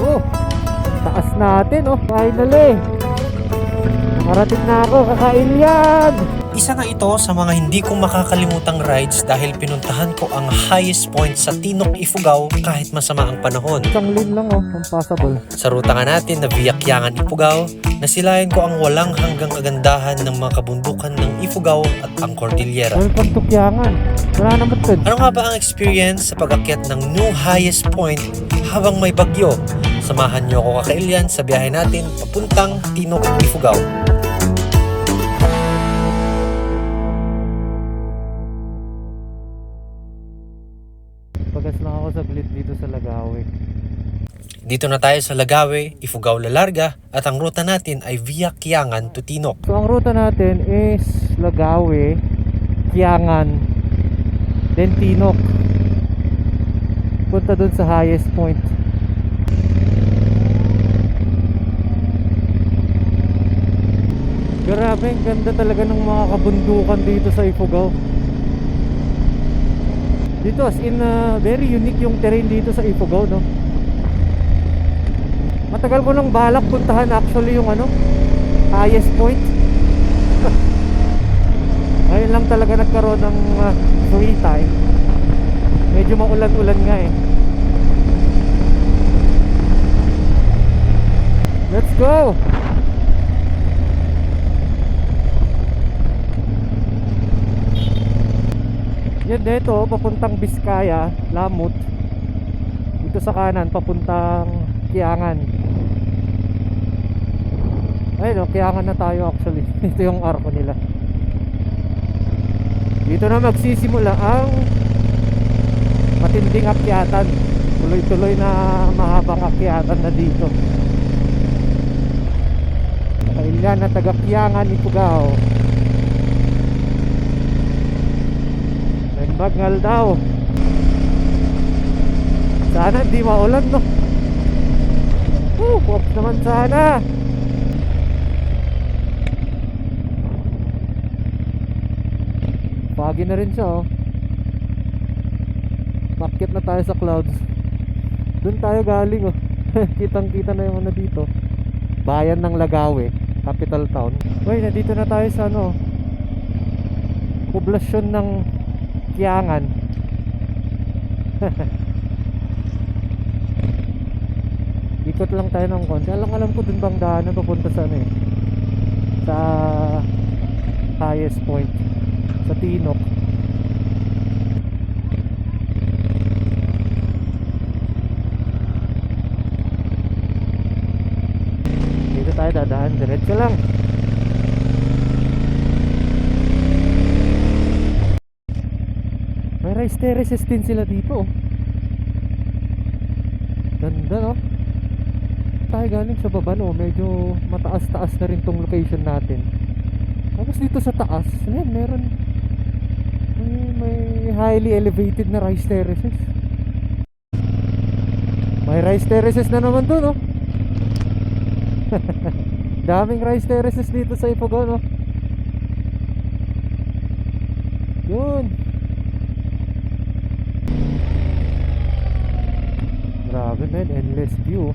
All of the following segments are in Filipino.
Oh, taas natin oh. Finally. Nakarating na ako, kakain yan. Isa na ito sa mga hindi ko makakalimutang rides dahil pinuntahan ko ang highest point sa Tinok Ifugao kahit masama ang panahon. Isang lane lang oh, impossible. Sa ruta nga natin na Viyakyangan Ifugao, nasilayan ko ang walang hanggang kagandahan ng mga kabundukan ng Ifugao at ang Cordillera. Welcome to Kiangan. Wala naman dun. Ano nga ba ang experience sa pag-akyat ng new highest point habang may bagyo? Samahan niyo ako kakailyan sa biyahe natin papuntang Tinok Ifugao. Pagas lang ako saglit dito sa Lagawi. Dito na tayo sa Lagawe, Ifugao Lalarga at ang ruta natin ay via Kiangan to Tinok. So ang ruta natin is Lagawi, Kiangan, then Tinok. Punta dun sa highest point. Grabe, ang ganda talaga ng mga kabundukan dito sa Ifugao. Dito as in uh, very unique yung terrain dito sa Ifugao, no? Matagal ko nang balak puntahan actually yung ano, highest point. Ngayon lang talaga nagkaroon ng uh, free time. Medyo maulan-ulan nga eh. Let's go! Yan dito, papuntang Biskaya, Lamut. Dito sa kanan, papuntang Kiangan. Ayun, oh, Kiangan na tayo actually. Ito yung arko nila. Dito na magsisimula ang matinding akyatan. Tuloy-tuloy na mahabang akyatan na dito. Kailan na taga Kiangan, Ifugao. Nagbagal daw. Sana hindi maulan no. Uh, pops naman sana. Pagi na rin siya oh. Bakit na tayo sa clouds. Doon tayo galing oh. Kitang kita na yung ano dito. Bayan ng Lagawe, capital town. Uy, nandito na tayo sa ano. Poblasyon ng Kiangan. Ikot lang tayo ng konti. Alam alam ko dun bang daanan papunta sa ano eh. Sa highest point. Sa Tinok. Dito tayo dadaan. Diretso lang. May rice terraces din sila dito. oh. Ganda no? Tayo galing sa baba no, medyo mataas-taas na rin tong location natin. Tapos dito sa taas, ayan, meron may, may highly elevated na rice terraces. May rice terraces na naman doon, no? Daming rice terraces dito sa Ifugao, no? Yun. Grabe man, endless view.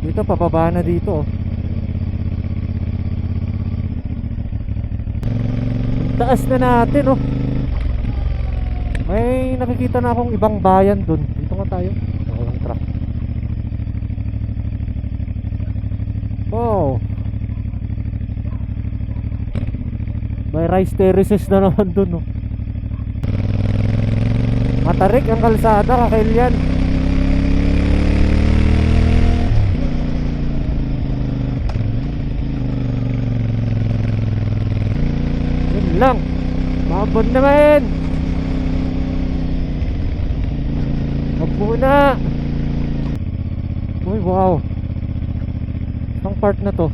Dito, papaba na dito. oh. Taas na natin, oh. May nakikita na akong ibang bayan dun. Dito nga tayo. Walang truck. Oh. May rice terraces na naman dun, oh. Matarik ang kalsada, kakailyan. Yun lang. Mabot naman. Wag muna. Uy, wow. Ang part na to.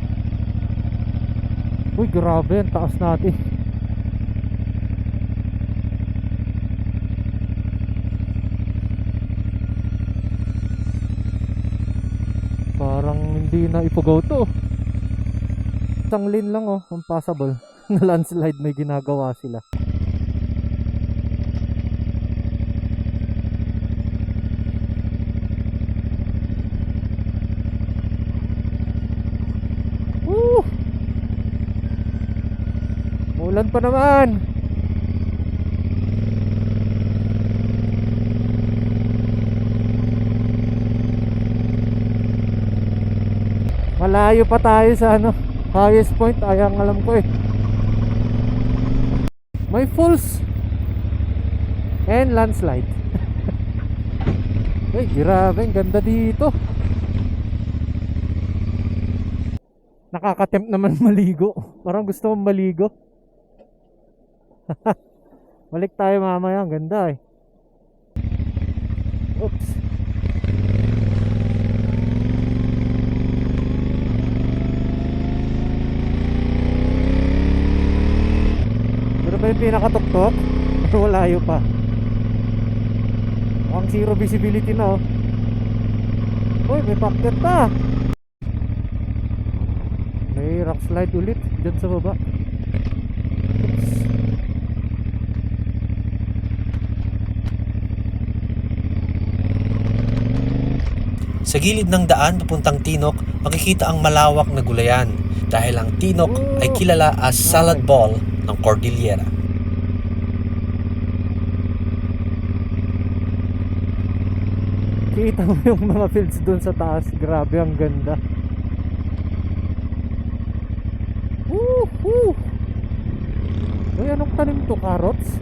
Uy, grabe. Ang taas natin. hindi na ipugaw to isang lane lang oh ang passable na landslide may ginagawa sila Woo! Ulan pa naman! Malayo pa tayo sa ano, highest point. Ayang alam ko eh. May falls and landslide. Ay, grabe, ganda dito. Nakakatempt naman maligo. Parang gusto mong maligo. Balik tayo mamaya, ang ganda eh. Oops. Pero ba yung pinakatuktok? Walayo pa. Mukhang zero visibility na oh. Uy, may packet pa. May rock slide ulit dyan sa baba. Oops. Sa gilid ng daan papuntang Tinok, makikita ang malawak na gulayan dahil ang Tinok ay kilala as salad ball ng Cordillera. Kita mo yung mga fields doon sa taas. Grabe, ang ganda. Woohoo! Uy, anong tanim to? Carrots?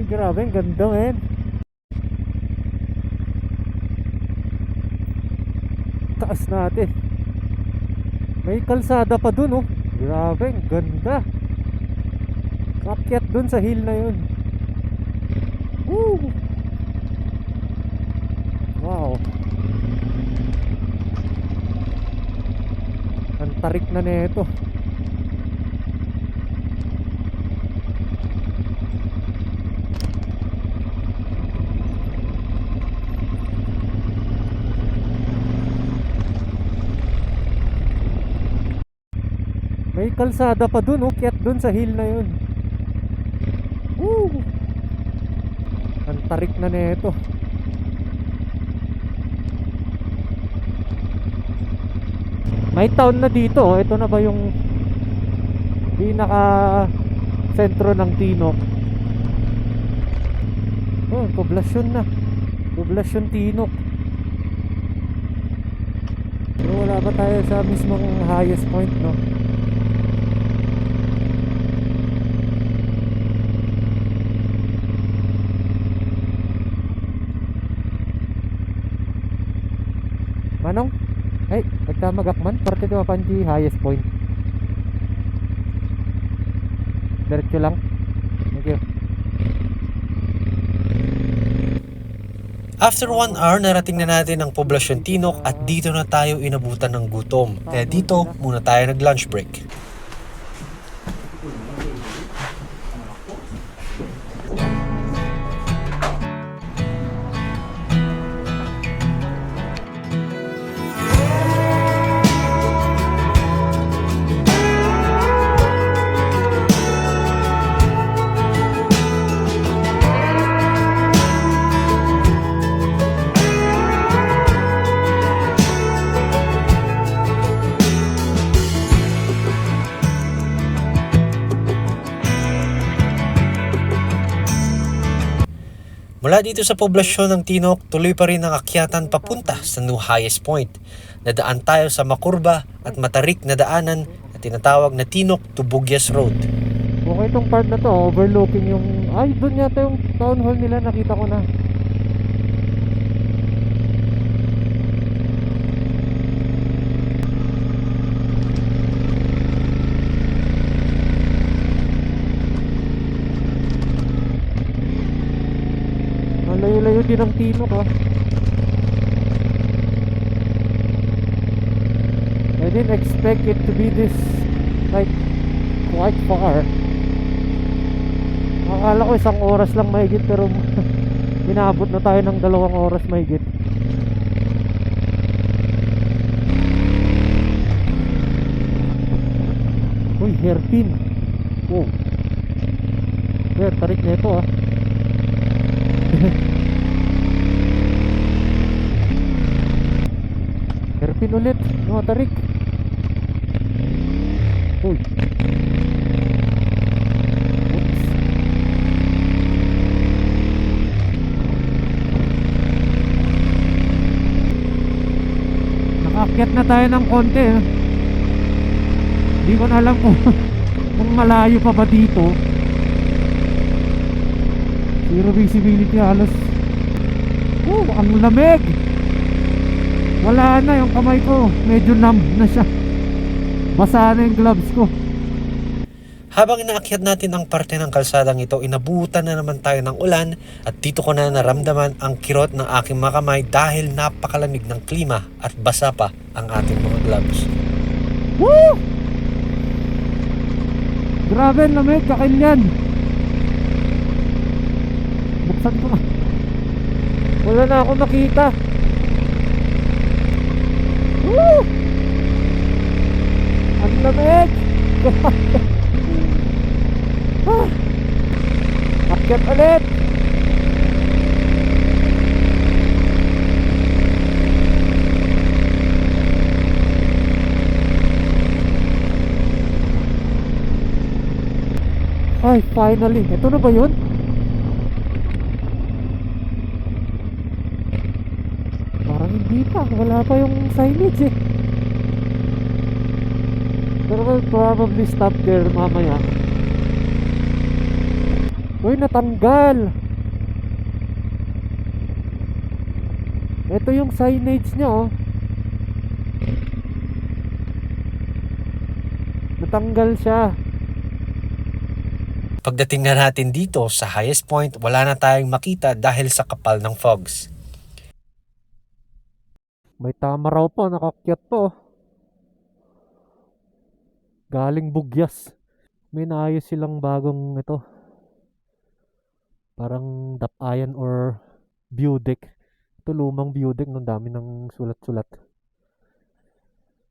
Uy, grabe, ang ganda, men. Taas natin. May kalsada pa dun oh. Grabe ganda. Kakyat dun sa hill na yun. Woo! wow. Ang tarik na neto May kalsada pa dun, oh. Kyat dun sa hill na yun. Woo! Ang tarik na neto. May town na dito, oh. Ito na ba yung pinaka sentro ng Tinok? Oh, poblasyon na. Poblasyon Tinok. Pero wala pa tayo sa mismong highest point, no? Panji highest point. Diretso lang. Thank you. After one hour, narating na natin ang poblasyon Tinok at dito na tayo inabutan ng gutom. Kaya dito muna tayo nag-lunch break. Mula dito sa poblasyon ng Tinok, tuloy pa rin ang akyatan papunta sa new highest point. Nadaan tayo sa makurba at matarik na daanan na tinatawag na Tinok to Bugyas Road. Okay itong part na to, overlooking yung... Ay, doon yata yung town hall nila, nakita ko na. Ang layo-layo din ang Tinok ah. I didn't expect it to be this like quite far. Akala ko isang oras lang mahigit pero inabot na tayo ng dalawang oras mahigit. hairpin. Oh. Kaya tarik na ito ah. hairpin ulit. Mga tarik. Uy. Oops. Nakakyat na tayo ng konti. eh. Hindi ko na alam kung, kung malayo pa ba dito. Zero visibility halos. Oh, ang lamig! Wala na yung kamay ko. Medyo numb na siya. Basa na yung gloves ko. Habang inaakyat natin ang parte ng kalsadang ito, inabutan na naman tayo ng ulan at dito ko na naramdaman ang kirot ng aking mga kamay dahil napakalamig ng klima at basa pa ang ating mga gloves. Woo! Grabe ang lamig, kakilyan. Buksan ko nga. Wala na ako makita. Woo! Ang lamig! Akyat ulit! Ay, finally. Ito na ba yun? Parang hindi pa. Wala pa yung signage eh. Pero we'll probably stop there mamaya. Uy, natanggal! Ito yung signage niya oh. Natanggal siya. Pagdating na natin dito sa highest point, wala na tayong makita dahil sa kapal ng fogs. May tama raw po, nakakyat po. Galing bugyas. May naayos silang bagong ito. Parang dapayan or deck. Ito lumang deck, no? dami ng sulat-sulat.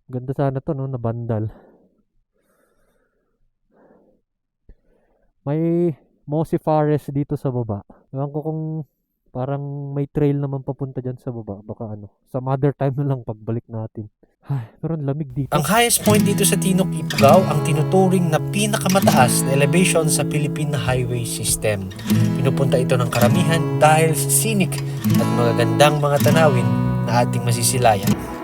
Ganda sana to, no? Na bandal. May mossy forest dito sa baba. Ewan ko kung parang may trail naman papunta dyan sa baba. Baka ano, some other time na lang pagbalik natin. Ay, pero ang lamig dito. Ang highest point dito sa Tinok Ifugao ang tinuturing na pinakamataas na elevation sa Philippine Highway System. Pinupunta ito ng karamihan dahil sa scenic at magagandang mga tanawin na ating masisilayan.